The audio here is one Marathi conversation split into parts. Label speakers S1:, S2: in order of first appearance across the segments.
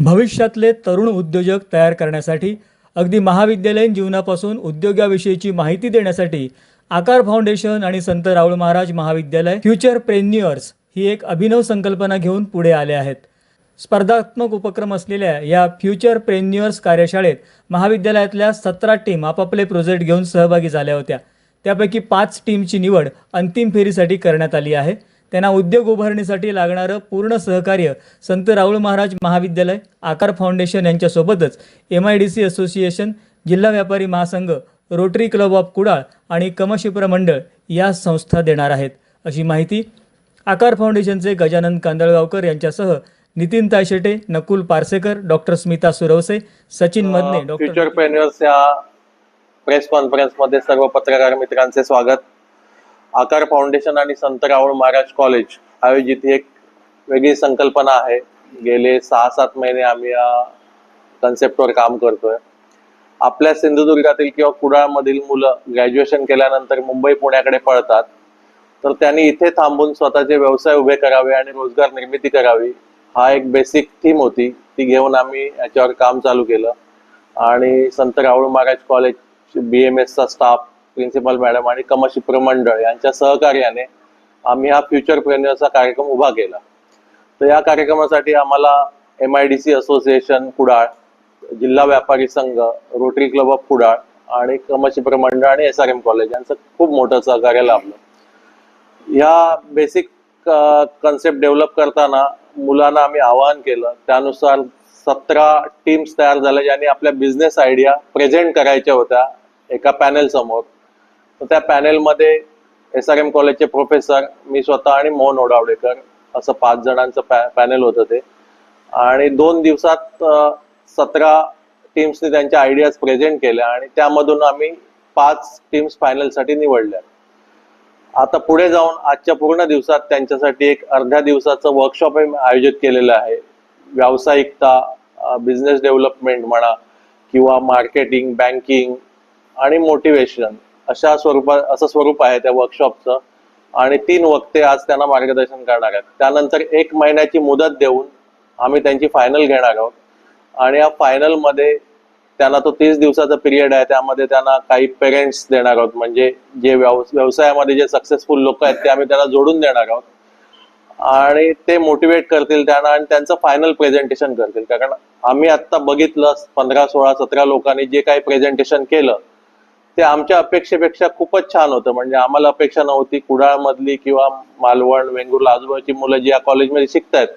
S1: भविष्यातले तरुण उद्योजक तयार करण्यासाठी अगदी महाविद्यालयीन जीवनापासून उद्योगाविषयीची माहिती देण्यासाठी आकार फाउंडेशन आणि संत राऊळ महाराज महाविद्यालय फ्युचर प्रेन्युअर्स ही एक अभिनव संकल्पना घेऊन पुढे आले आहेत. स्पर्धात्मक उपक्रम असलेल्या या फ्युचर प्रेन्युअर्स कार्यशाळेत महाविद्यालयातल्या सतरा टीम आपापले प्रोजेक्ट घेऊन सहभागी झाल्या होत्या. त्यापैकी पाच टीमची निवड अंतिम फेरीसाठी करण्यात आली आहे. त्यांना उद्योग उभारणीसाठी लागणारं पूर्ण सहकार्य संत राऊळ महाराज महाविद्यालय आकार foundation यांच्यासोबतच M I D C association जिल्हा व्यापारी महासंघ रोटरी क्लब ऑफ कुडाळ आणि कमशिप्र मंडळ या संस्था देणार आहेत. अशी माहिती आकार फाउंडेशनचे गजानन कांदळगावकर यांच्यासह Nitin Tayshete Nakul Parsekar doctor Smita Surwase Sachin Madane doctor
S2: press कॉन्फरन्समध्ये सर्व पत्रकार मित्रांचे स्वागत. आकार फाउंडेशन आणि संत रावळ महाराज कॉलेज आयोजित एक वेगळी संकल्पना आहे. गेले सहा सात महिने आम्ही या कन्सेप्टवर काम करतोय. आपल्या सिंधुदुर्गातील किंवा कुडाळमधील मुलं ग्रॅज्युएशन केल्यानंतर मुंबई पुण्याकडे पळतात. तर त्यांनी इथे थांबून स्वतःचे व्यवसाय उभे करावे आणि रोजगार निर्मिती करावी. हा एक बेसिक थीम होती. ती घेऊन आम्ही याच्यावर काम चालू केलं. आणि Sant Rahul Maharaj college B M एसचा staff principal madam आणि कमशिप्र मंडळ यांच्या सहकार्याने आम्ही हा फ्युचर प्रेन्युअरचा कार्यक्रम उभा केला. तर या कार्यक्रमासाठी आम्हाला M I D C association Kudal जिल्हा व्यापारी संघ रोटरी क्लब ऑफ कुडाळ आणि कमशिप्र मंडळ आणि एस आर एम कॉलेज यांचं खूप मोठं सहकार्य लाभलं. या बेसिक कन्सेप्ट डेव्हलप करताना मुलांना आम्ही आवाहन केलं त्यानुसार सतरा टीम्स तयार झाल्या ज्यांनी आपल्या बिझनेस आयडिया प्रेझेंट करायच्या होत्या एका पॅनेल समोर. तर त्या पॅनेलमध्ये एस आर एम कॉलेजचे प्रोफेसर मी स्वतः आणि मोहन ओडावडेकर असं पाच जणांचं पॅनेल होतं ते. आणि दोन दिवसात सतरा टीम्सनी त्यांच्या आयडियाज प्रेझेंट केल्या आणि त्यामधून आम्ही पाच टीम्स फायनलसाठी निवडल्या. आता पुढे जाऊन आजच्या पूर्ण दिवसात त्यांच्यासाठी एक अर्ध्या दिवसाचं वर्कशॉप आयोजित केलेलं आहे. व्यावसायिकता बिझनेस डेव्हलपमेंट म्हणा किंवा मार्केटिंग बँकिंग आणि मोटिवेशन अशा स्वरूपात असं स्वरूप आहे त्या वर्कशॉपचं आणि तीन वक्ते आज त्यांना मार्गदर्शन करणार आहेत. त्यानंतर एक महिन्याची मुदत देऊन आम्ही त्यांची फायनल घेणार आहोत. आणि या फायनलमध्ये त्यांना तो तीस दिवसाचा पिरियड आहे. त्यामध्ये त्यांना काही पेरेंट्स देणार आहोत. म्हणजे जे व्यव व्यवसायामध्ये जे सक्सेसफुल लोक आहेत ते आम्ही त्यांना जोडून देणार आहोत. आणि ते मोटिवेट करतील त्यांना आणि त्यांचं फायनल प्रेझेंटेशन करतील. कारण आम्ही आता बघितलं पंधरा सोळा सतरा लोकांनी जे काही प्रेझेंटेशन केलं ते आमच्या अपेक्षेपेक्षा खूपच छान होतं. म्हणजे आम्हाला अपेक्षा नव्हती कुडाळमधली किंवा मालवण वेंगुर्ला आजूबाजूची मुलं जी या कॉलेजमध्ये शिकतायत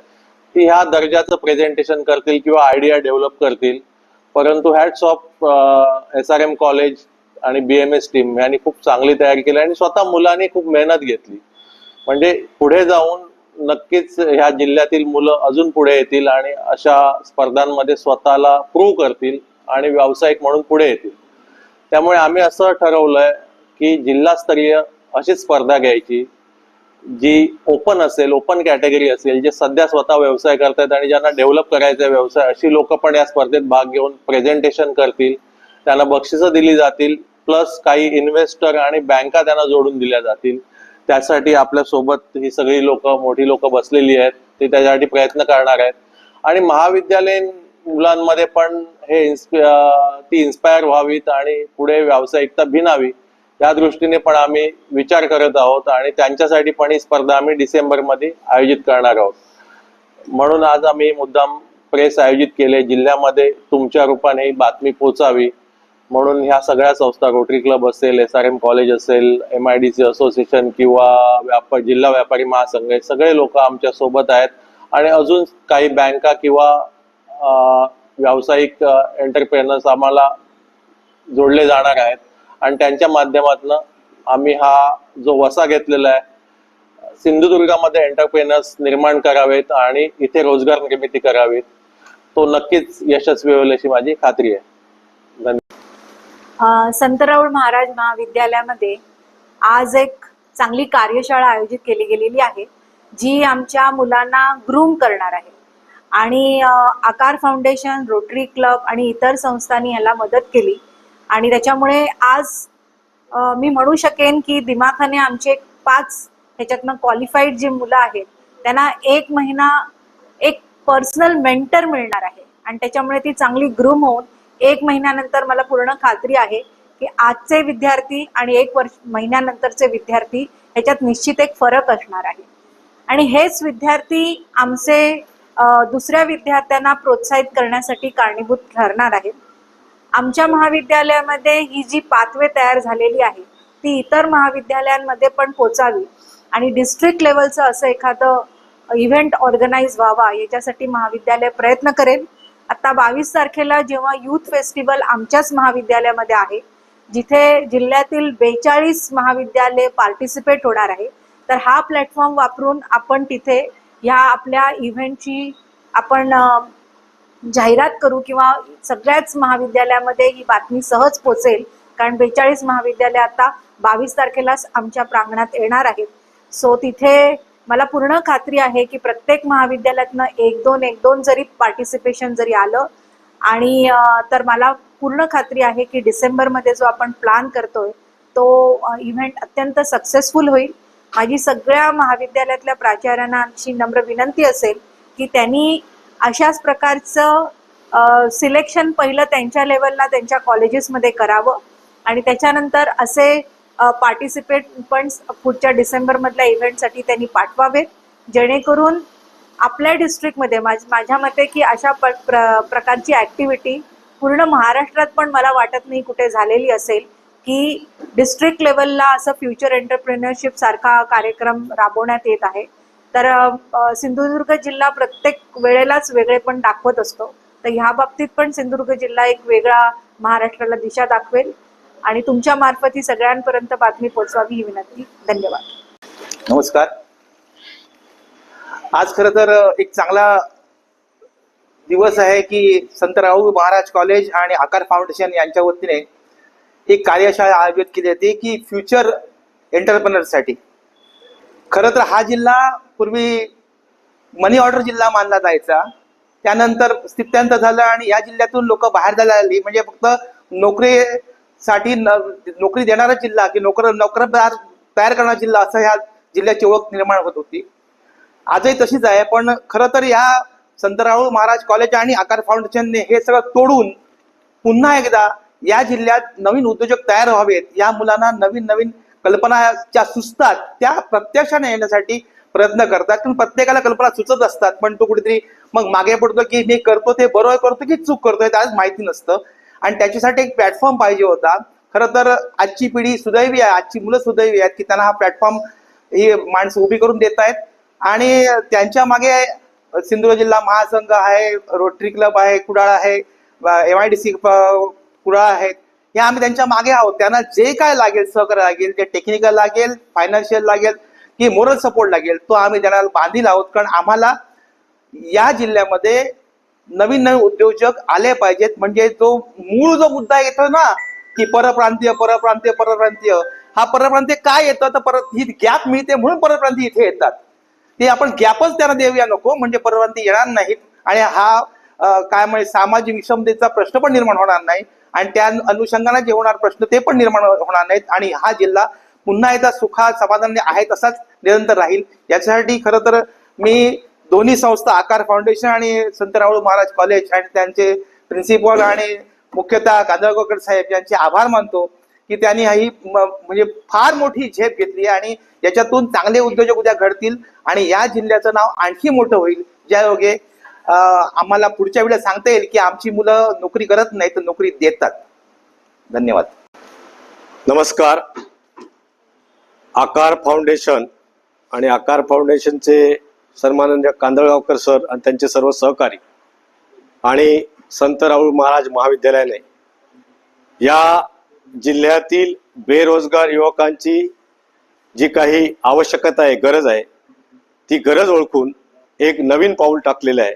S2: ती ह्या दर्जाचं प्रेझेंटेशन करतील किंवा आयडिया डेव्हलप करतील. परंतु hats off S R M college आणि बी एम एस टीम यांनी खूप चांगली तयारी केली आणि स्वतः मुलांनी खूप मेहनत घेतली. म्हणजे पुढे जाऊन नक्कीच ह्या जिल्ह्यातील मुलं अजून पुढे येतील आणि अशा स्पर्धांमध्ये स्वतःला प्रूव्ह करतील आणि व्यावसायिक म्हणून पुढे येतील. त्यामुळे आम्ही असं ठरवलंय की जिल्हास्तरीय अशी स्पर्धा घ्यायची जी ओपन असेल ओपन कॅटेगरी असेल जे सध्या स्वतः व्यवसाय करतायत आणि ज्यांना डेव्हलप करायचा आहे व्यवसाय अशी लोक पण या स्पर्धेत भाग घेऊन प्रेझेंटेशन करतील. त्यांना बक्षिसं दिली जातील प्लस काही इन्व्हेस्टर आणि बँका त्यांना जोडून दिल्या जातील. त्यासाठी आपल्यासोबत ही सगळी लोक मोठी लोक बसलेली आहेत ते त्याच्यासाठी प्रयत्न करणार आहेत. आणि महाविद्यालयीन मुलांमध्ये पण हे ती इन्स्पायर व्हावीत आणि पुढे व्यावसायिकता भिनावी या दृष्टीने पण आम्ही विचार करत आहोत आणि त्यांच्यासाठी पण ही स्पर्धा आम्ही डिसेंबरमध्ये आयोजित करणार आहोत. म्हणून आज आम्ही मुद्दाम प्रेस आयोजित केले जिल्ह्यामध्ये तुमच्या रूपाने ही बातमी पोचावी. म्हणून ह्या सगळ्या संस्था रोटरी क्लब असेल एस आर एम कॉलेज असेल M I D C association किंवा व्यापार जिल्हा व्यापारी महासंघ सगळे लोक आमच्यासोबत आहेत. आणि अजून काही बँका किंवा व्यावसायिक एंटरप्रेनर्स आम्हाला जोडले जाणार आहेत. आणि त्यांच्या माध्यमातून आम्ही हा जो वसा घेतलेला आहे सिंधुदुर्गामध्ये एंटरप्रेनर्स निर्माण करावेत आणि इथे रोजगार निर्मिती करावीत तो नक्कीच यशस्वी होईल अशी माझी खात्री आहे. धन्यवाद.
S3: संत राऊळ महाराज महाविद्यालयामध्ये आज एक चांगली कार्यशाळा आयोजित केली गेलेली आहे जी आमच्या मुलांना ग्रूम करणार आहे. आणि आकार फाउंडेशन रोटरी क्लब आणि इतर संस्थांनी ह्याला मदत केली. आणि त्याच्यामुळे आज मी म्हणू शकेन की दिमाखाने आमचे पाच ह्याच्यातनं क्वालिफाईड जी मुलं आहेत त्यांना एक महिना एक पर्सनल मेंटर मिळणार आहे. आणि त्याच्यामुळे ती चांगली ग्रूम होऊन एक महिन्यानंतर मला पूर्ण खात्री आहे की आजचे विद्यार्थी आणि एक वर्ष महिन्यानंतरचे विद्यार्थी ह्याच्यात निश्चित एक फरक असणार आहे. आणि हेच विद्यार्थी आमचे दुसऱ्या विद्यार्थ्यांना प्रोत्साहित करण्यासाठी कारणीभूत ठरणार आहेत आमच्या महाविद्यालयामध्ये ही जी पाथवे तयार झालेली आहे ती इतर महाविद्यालयांमध्ये पण पोचावी आणि डिस्ट्रिक्ट लेवलचं असं एखादं इव्हेंट ऑर्गनाईज व्हावा याच्यासाठी महाविद्यालय प्रयत्न करेल. आता बावीस तारखेला जेव्हा यूथ फेस्टिवल आमच्याच महाविद्यालयामध्ये आहे जिथे जिल्ह्यातील बेचाळीस महाविद्यालय पार्टिसिपेट होणार आहे तर हा प्लॅटफॉर्म वापरून आपण तिथे ह्या आपल्या इव्हेंटची आपण जाहिरात करू किंवा सगळ्याच महाविद्यालयामध्ये ही बातमी सहज पोचेल. कारण बेचाळीस महाविद्यालय आता बावीस तारखेलाच आमच्या प्रांगणात येणार आहेत. सो तिथे मला पूर्ण खात्री आहे की प्रत्येक महाविद्यालयातनं एक दोन एक दोन जरी पार्टिसिपेशन जरी आलं आणि तर मला पूर्ण खात्री आहे की डिसेंबरमध्ये जो आपण प्लॅन करतोय तो इव्हेंट अत्यंत सक्सेसफुल होईल. माझी सगळ्या महाविद्यालयातल्या प्राचार्यांना आमची नम्र विनंती असेल की त्यांनी अशाच प्रकारचं सिलेक्शन पहिलं त्यांच्या लेवलला त्यांच्या कॉलेजेसमध्ये करावं. आणि त्याच्यानंतर असे पार्टिसिपेट पण पुढच्या डिसेंबरमधल्या इव्हेंटसाठी त्यांनी पाठवावेत जेणेकरून आपल्या डिस्ट्रिक्टमध्ये माझ माझ्या मते की अशा प प्र प्रकारची ॲक्टिव्हिटी पूर्ण महाराष्ट्रात पण मला वाटत नाही कुठे झालेली असेल. की डिस्ट्रिक्ट लेवलला असं फ्युचर एंटरप्रेनरशिप सारखा कार्यक्रम राबवण्यात येत आहे. तर सिंधुदुर्ग जिल्हा प्रत्येक वेळेलाच वेगळे पण दाखवत असतो. तर ह्या बाबतीत पण सिंधुदुर्ग जिल्हा एक वेगळा महाराष्ट्राला दिशा दाखवेल. आणि तुमच्या मार्फत ही सगळ्यांपर्यंत बातमी पोहोचवावी ही विनंती. धन्यवाद.
S4: नमस्कार. आज खर तर एक चांगला दिवस आहे की संत राहू महाराज कॉलेज आणि आकार फाउंडेशन यांच्या वतीने एक कार्यशाळा आयोजित केली होती की फ्युचर एंटरप्रेनरसाठी खरं तर हा जिल्हा पूर्वी मनी ऑर्डर जिल्हा मानला जायचा. त्यानंतर स्थित्यांत झालं आणि या जिल्ह्यातून लोक बाहेर जायला लागली. म्हणजे फक्त नोकरीसाठी न- नोकरी देणारा जिल्हा की नोकर नोकरदार तयार करणारा जिल्हा असं ह्या जिल्ह्याची ओळख निर्माण होत होती. आजही तशीच आहे पण खरं तर या संत महाराज कॉलेज आणि आकार फाउंडेशनने हे सगळं तोडून पुन्हा एकदा या जिल्ह्यात नवीन उद्योजक तयार व्हावेत. या मुलांना नवीन नवीन कल्पना ज्या सुचतात त्या प्रत्यक्षाने येण्यासाठी प्रयत्न करतात. पण प्रत्येकाला कल्पना सुचत असतात. पण तो कुठेतरी मग मागे पडतो की मी करतो ते बरोबर करतो की चूक करतोय त्याच माहिती नसतं. आणि त्याच्यासाठी एक प्लॅटफॉर्म पाहिजे होता. खरं तर आजची पिढी सुदैवी आहे. आजची मुलं सुदैवी आहेत की त्यांना हा प्लॅटफॉर्म ही माणसं उभी करून देत आहेत. आणि त्यांच्या मागे सिंधुदुर्ग जिल्हा महासंघ आहे रोटरी क्लब आहे कुडाळ आहे M I D C Kudal आहेत. हे आम्ही त्यांच्या मागे आहोत. त्यांना जे काय लागेल सहकार्य लागेल जे टेक्निकल लागेल फायनान्शियल लागेल की मोरल सपोर्ट लागेल तो आम्ही त्यांना बांधील आहोत. कारण आम्हाला या जिल्ह्यामध्ये नवीन नवीन उद्योजक आले पाहिजेत. म्हणजे जो मूळ जो मुद्दा येतो ना की परप्रांतीय परप्रांतीय परप्रांतीय हा परप्रांतीय काय येतं? तर परत ही गॅप मिळते म्हणून परप्रांतीय इथे येतात. ते आपण गॅपच त्यांना देऊया नको. म्हणजे परप्रांतीय येणार नाहीत. आणि हा काय म्हणजे सामाजिक विषमतेचा प्रश्न पण निर्माण होणार नाही. आणि त्या अनुषंगाने जे होणार प्रश्न ते पण निर्माण होणार नाहीत. आणि हा जिल्हा पुन्हा एकदा सुखा समाधान आहे तसाच निरंतर राहील. याच्यासाठी खरं तर मी दोन्ही संस्था आकार फाउंडेशन आणि संत राहुल महाराज कॉलेज आणि त्यांचे प्रिन्सिपल आणि मुख्यतः कांदळकर साहेब यांचे आभार मानतो की त्यांनी ही म्हणजे फार मोठी झेप घेतली आणि याच्यातून चांगले उद्योजक उद्या घडतील आणि या जिल्ह्याचं नाव आणखी मोठं होईल. ज्या योगे आम्हाला पुढच्या वेळेला सांगता येईल की आमची मुलं नोकरी करत नाही तर नोकरी देतात. धन्यवाद.
S5: नमस्कार. आकार फाउंडेशन आणि आकार फाउंडेशनचे सन्माननीय कांदळगावकर सर आणि त्यांचे सर्व सहकारी आणि संत राहुल महाराज महाविद्यालयाने या जिल्ह्यातील बेरोजगार युवकांची जी काही आवश्यकता आहे गरज आहे ती गरज ओळखून एक नवीन पाऊल टाकलेलं आहे.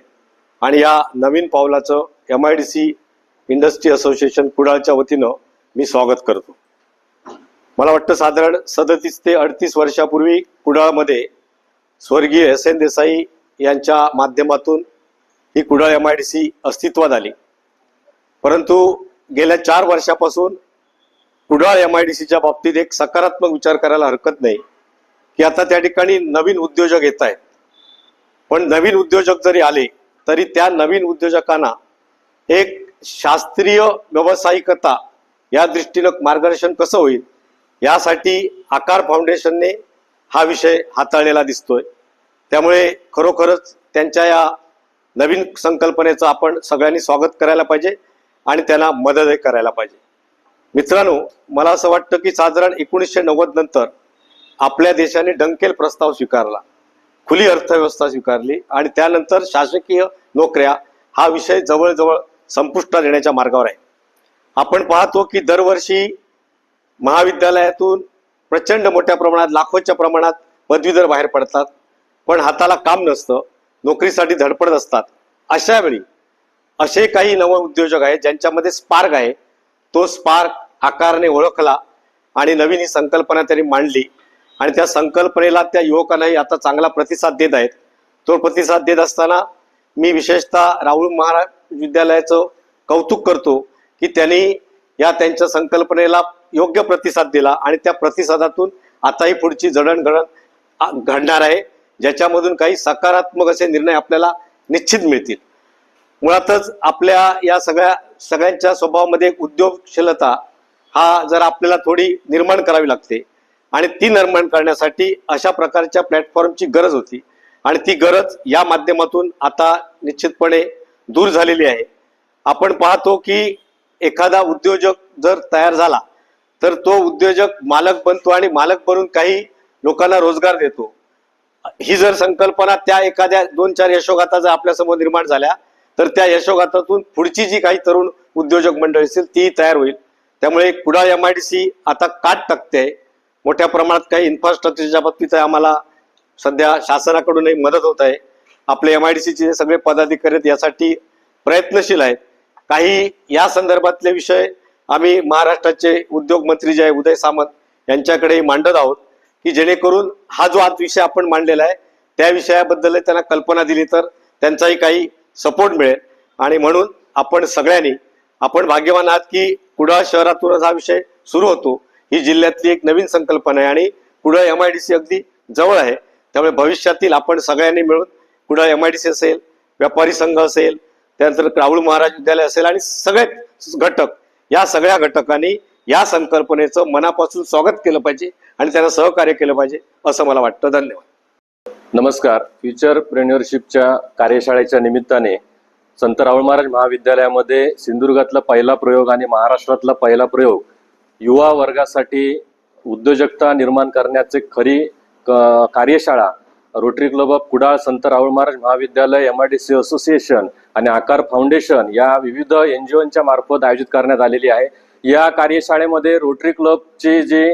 S5: आणि या नवीन पावलाचं M I D C industry association कुडाळच्या वतीनं मी स्वागत करतो. मला वाटतं साधारण सदतीस ते अडतीस वर्षापूर्वी कुडाळमध्ये स्वर्गीय एस एन देसाई यांच्या माध्यमातून ही Kudal M I D C अस्तित्वात आली. परंतु गेल्या चार वर्षापासून कुडाळ एम आय डी सीच्या बाबतीत एक सकारात्मक विचार करायला हरकत नाही की आता त्या ठिकाणी नवीन उद्योजक येत आहेत. पण नवीन उद्योजक जरी आले तरी त्या नवीन उद्योजकांना एक शास्त्रीय व्यावसायिकता या दृष्टीनं मार्गदर्शन कसं होईल यासाठी आकार फाउंडेशनने हा विषय हाताळलेला दिसतोय. त्यामुळे खरोखरच त्यांच्या या नवीन संकल्पनेचं आपण सगळ्यांनी स्वागत करायला पाहिजे आणि त्यांना मदतही करायला पाहिजे. मित्रांनो मला असं वाटतं की साधारण एकोणीसशे नव्वद नंतर आपल्या देशाने डंकेल प्रस्ताव स्वीकारला. खुली अर्थव्यवस्था स्वीकारली आणि त्यानंतर शासकीय नोकऱ्या हा विषय जवळजवळ संपुष्टात येण्याच्या मार्गावर आहे. आपण पाहतो की दरवर्षी महाविद्यालयातून प्रचंड मोठ्या प्रमाणात लाखोच्या प्रमाणात पदवीधर बाहेर पडतात पण हाताला काम नसतं नोकरीसाठी धडपडत असतात. अशा वेळी असे काही नव उद्योजक आहेत ज्यांच्यामध्ये स्पार्क आहे. तो स्पार्क आकाराने ओळखला आणि नवीन ही संकल्पना त्यांनी मांडली. आणि त्या संकल्पनेला त्या युवकांनाही आता चांगला प्रतिसाद देत आहेत. तो प्रतिसाद देत असताना मी विशेषतः राहुल महाराज विद्यालयाचं कौतुक करतो की त्यांनी या त्यांच्या संकल्पनेला योग्य प्रतिसाद दिला आणि त्या प्रतिसादातून आताही पुढची जडणघडण घडणार आहे ज्याच्यामधून काही सकारात्मक असे निर्णय आपल्याला निश्चित मिळतील. मुळातच आपल्या या सगळ्या सगळ्यांच्या स्वभावामध्ये उद्योगशीलता हा जर आपल्याला थोडी निर्माण करावी लागते आणि ती निर्माण करण्यासाठी अशा प्रकारच्या प्लॅटफॉर्मची गरज होती. आणि ती गरज या माध्यमातून आता निश्चितपणे दूर झालेली आहे. आपण पाहतो की एखादा उद्योजक जर तयार झाला तर तो उद्योजक मालक बनतो आणि मालक बनून काही लोकांना रोजगार देतो. ही जर संकल्पना त्या एखाद्या दोन चार यशोगाथा जर आपल्यासमोर निर्माण झाल्या तर त्या यशोगाथातून पुढची जी काही तरुण उद्योजक मंडळी असतील ती तयार होईल. त्यामुळे Kudal M I D C आता काट टाकते. मोठ्या प्रमाणात काही इन्फ्रास्ट्रक्चरच्या बाबतीत आम्हाला सध्या शासनाकडूनही मदत होत आहे. आपले एम आय डी सीचे सगळे पदाधिकारी आहेत यासाठी प्रयत्नशील आहेत. काही या संदर्भातले विषय आम्ही महाराष्ट्राचे उद्योग मंत्री जे आहे उदय सामंत यांच्याकडेही मांडत आहोत की जेणेकरून हा जो आज विषय आपण मांडलेला आहे त्या विषयाबद्दल त्यांना कल्पना दिली तर त्यांचाही काही सपोर्ट मिळेल. आणि म्हणून आपण सगळ्यांनी आपण भाग्यवान आहात की कुडाळ शहरातूनच हा विषय सुरू होतो. ही जिल्ह्यातली एक नवीन संकल्पना आहे आणि Kudal M I D C अगदी जवळ आहे. त्यामुळे भविष्यातील आपण सगळ्यांनी मिळून Kudal M I D C असेल व्यापारी संघ असेल त्यानंतर राहुल महाराज विद्यालय असेल आणि सगळेच घटक या सगळ्या घटकांनी या संकल्पनेचं मनापासून स्वागत केलं पाहिजे आणि त्यांना सहकार्य केलं पाहिजे असं मला वाटतं. धन्यवाद.
S6: नमस्कार. फ्युचर प्रेन्युअरशिपच्या कार्यशाळेच्या निमित्ताने संत राहुल महाराज महाविद्यालयामध्ये सिंधुदुर्गातला पहिला प्रयोग आणि महाराष्ट्रातला पहिला प्रयोग युवा वर्गासाठी उद्योजकता निर्माण करण्याचे खरी क- कार्यशाळा रोटरी क्लब ऑफ कुडाळ संत राहुल महाराज महाविद्यालय M I D C association आणि आकार फाउंडेशन या विविध एन जी ओच्या मार्फत आयोजित करण्यात आलेली आहे. या कार्यशाळेमध्ये रोटरी क्लबची जी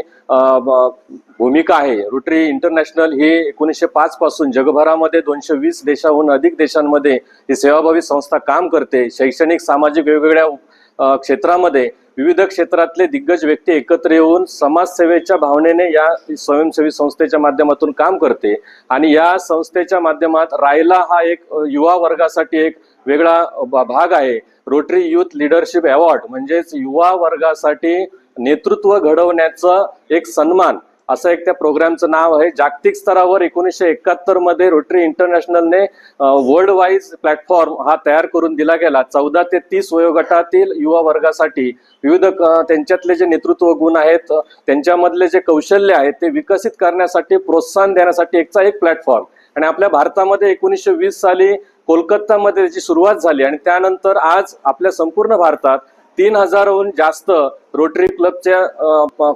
S6: भूमिका आहे रोटरी इंटरनॅशनल ही एकोणीसशे पाच पासून जगभरामध्ये दोनशे वीस देशाहून अधिक देशांमध्ये ही सेवाभावी संस्था काम करते. शैक्षणिक सामाजिक वेगवेगळ्या क्षेत्रामध्ये विविध क्षेत्रातले दिग्गज व्यक्ती एकत्र येऊन समाजसेवेच्या भावनेने या स्वयंसेवी संस्थेच्या माध्यमातून काम करते आणि या संस्थेच्या माध्यमात रायला हा एक युवा वर्गासाठी एक वेगळा भाग आहे. रोटरी युथ लिडरशिप अवॉर्ड म्हणजेच युवा वर्गासाठी नेतृत्व घडवण्याचं एक सन्मान. असं एक त्या प्रोग्रामचं नाव आहे. जागतिक स्तरावर एकोणीसशे एकाहत्तरमध्ये रोटरी इंटरनॅशनलने वर्ल्ड वाईज प्लॅटफॉर्म हा तयार करून दिला गेला. चौदा ते तीस वयोगटातील युवा वर्गासाठी विविध त्यांच्यातले जे नेतृत्व गुण आहेत त्यांच्यामधले जे कौशल्य आहेत ते विकसित करण्यासाठी प्रोत्साहन देण्यासाठी एकचा एक प्लॅटफॉर्म आणि आपल्या भारतामध्ये एकोणीसशे वीस साली कोलकातामध्ये त्याची सुरुवात झाली आणि त्यानंतर आज आपल्या संपूर्ण भारतात तीन हजारहून जास्त रोटरी क्लबच्या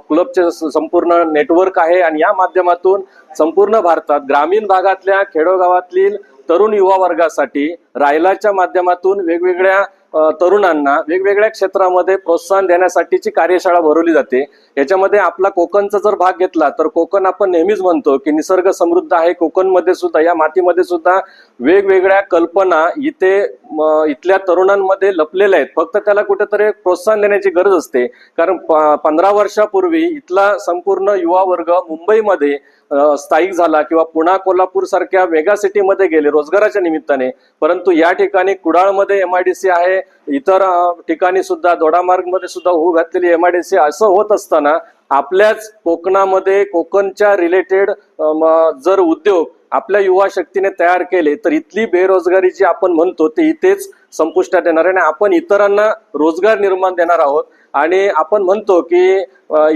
S6: क्लबचे संपूर्ण नेटवर्क आहे आणि या माध्यमातून संपूर्ण भारतात ग्रामीण भागातल्या खेडोगावातील तरुण युवा वर्गासाठी रायलाच्या माध्यमातून वेगवेगळ्या तरुणांना वेगवेगळ्या क्षेत्रामध्ये प्रोत्साहन देण्यासाठीची कार्यशाळा भरवली जाते. याच्यामध्ये आपला कोकणचा जर भाग घेतला तर कोकण आपण नेहमीच म्हणतो की निसर्ग समृद्ध आहे. कोकणमध्ये सुद्धा या मातीमध्ये सुद्धा वेगवेगळ्या कल्पना इथे इथल्या तरुणांमध्ये लपलेल्या आहेत. फक्त त्याला कुठेतरी प्रोत्साहन देण्याची गरज असते. कारण प- पंधरा वर्षापूर्वी इथला संपूर्ण युवा वर्ग मुंबईमध्ये स्थायिक झाला किंवा पुणा कोल्हापूर सारख्या मेगा सिटीमध्ये गेले रोजगाराच्या निमित्ताने परंतु या ठिकाणी कुडाळमध्ये एम आय डी सी आहे इतर ठिकाणी सुद्धा दोडामार्गमध्ये सुद्धा होऊ घातलेली एम आय डी सी असं होत असताना आपल्याच कोकणामध्ये कोकणच्या रिलेटेड जर उद्योग आपल्या युवा शक्तीने तयार केले तर इथली बेरोजगारी जी आपण म्हणतो ते इथेच संपुष्टात येणार आहे. आणि आपण इतरांना रोजगार निर्माण देणार आहोत. आणि आपण म्हणतो की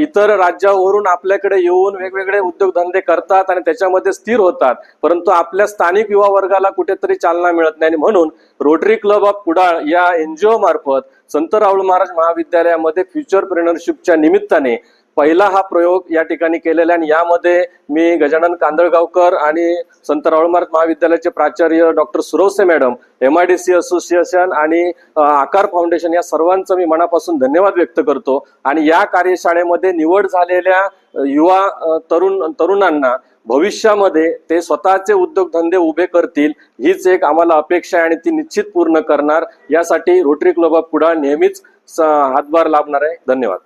S6: इतर राज्यावरून आपल्याकडे येऊन वेगवेगळे उद्योगधंदे करतात आणि त्याच्यामध्ये स्थिर होतात. परंतु आपल्या स्थानिक युवा वर्गाला कुठेतरी चालना मिळत नाही. आणि म्हणून रोटरी क्लब ऑफ कुडाळ या एनजीओ मार्फत संत राहुल महाराज महाविद्यालयामध्ये फ्युचर प्रेनरशिपच्या निमित्ताने पहिला हा प्रयोग या ठिकाणी केलेला आणि यामध्ये मी गजानन कांदळगावकर आणि संत रावळमार्ग महाविद्यालयाचे प्राचार्य doctor Surwase madam M I D C association आणि आकार फाउंडेशन या सर्वांचं मी मनापासून धन्यवाद व्यक्त करतो. आणि या कार्यशाळेमध्ये निवड झालेल्या युवा तरुण तरुणांना भविष्यामध्ये ते स्वतःचे उद्योगधंदे उभे करतील हीच एक आम्हाला अपेक्षा आहे आणि ती निश्चित पूर्ण करणार. यासाठी रोटरी क्लब ऑफ कुडाळ नेहमीच स- हातभार लाभणार आहे. धन्यवाद.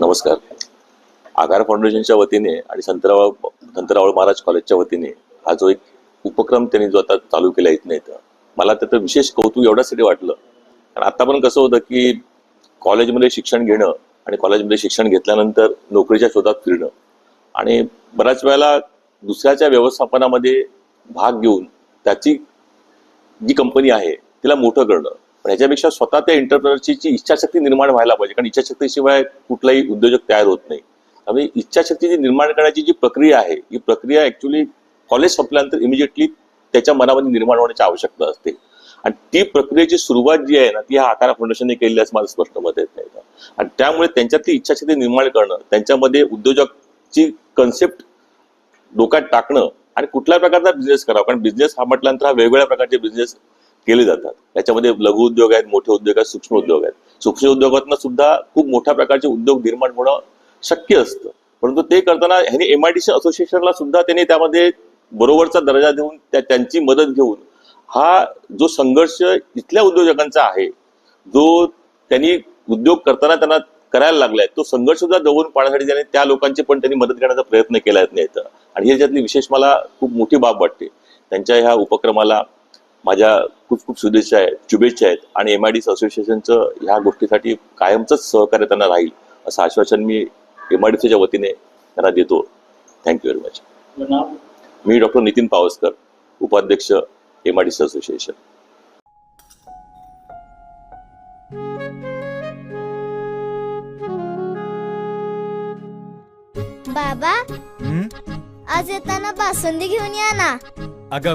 S7: नमस्कार. आगार फाउंडेशनच्या वतीने आणि संतरावळ संतरावळ महाराज कॉलेजच्या वतीने हा जो एक उपक्रम त्यांनी जो आता चालू केला इथं इथं मला त्याचं विशेष कौतुक एवढ्यासाठी वाटलं. कारण आता पण कसं होतं की कॉलेजमध्ये शिक्षण घेणं आणि कॉलेजमध्ये शिक्षण घेतल्यानंतर नोकरीच्या शोधात फिरणं आणि बऱ्याच वेळेला दुसऱ्याच्या व्यवस्थापनामध्ये भाग घेऊन त्याची जी कंपनी आहे तिला मोठं करणं. पण ह्याच्यापेक्षा स्वतः त्या एंटरप्रिनरची जी इच्छाशक्ती निर्माण व्हायला पाहिजे कारण इच्छाशक्तीशिवाय कुठलाही उद्योजक तयार होत नाही. त्यामुळे इच्छाशक्तीची निर्माण करण्याची जी प्रक्रिया आहे ही प्रक्रिया ऍक्च्युली कॉलेज संपल्यानंतर इमिजिएटली त्याच्या मनामध्ये निर्माण होण्याची आवश्यकता असते. आणि ती प्रक्रियेची सुरुवात जी आहे ना ती हा आकार फाउंडेशनने केली असं माझं स्पष्ट मत येत नाही. आणि त्यामुळे त्यांच्यातली इच्छाशक्ती निर्माण करणं त्यांच्यामध्ये उद्योजकची कन्सेप्ट डोक्यात टाकणं आणि कुठल्या प्रकारचा बिझनेस करावा कारण बिझनेस हा म्हटल्यानंतर हा वेगवेगळ्या प्रकारचे बिझनेस केले जातात. त्याच्यामध्ये लघु उद्योग आहेत मोठे उद्योग आहेत सूक्ष्म उद्योग आहेत. सूक्ष्म उद्योगातून सुद्धा खूप मोठ्या प्रकारचे उद्योग निर्माण होणं शक्य असतं. परंतु ते करताना ह्यांनी एम आय डी सी असोसिएशनला सुद्धा त्यांनी त्यामध्ये बरोबरचा दर्जा देऊन त्या त्यांची मदत घेऊन हा जो संघर्ष इथल्या उद्योजकांचा आहे जो त्यांनी उद्योग करताना त्यांना करायला लागलाय तो संघर्ष सुद्धा जवळून पाहण्यासाठी त्याने त्या लोकांची पण त्यांनी मदत करण्याचा प्रयत्न केला नाही इथं आणि ह्याच्यातली विशेष मला खूप मोठी बाब वाटते. त्यांच्या ह्या उपक्रमाला माझ्या खूप खूप शुभेच्छा आहेत शुभेच्छा आहेत. आणि एम आय डी असोसिएशनचं ह्या गोष्टीसाठी कायमचंच सहकार्य त्यांना राहील असं आश्वासन मी एम आय डी सीच्या वतीने त्यांना देतो. थँक्यू व्हेरी मच मी डॉक्टर नितीन पावसकर उपाध्यक्ष M I D C association.
S8: बाबा आज येताना बासुंदी घेऊन या ना.
S9: अगं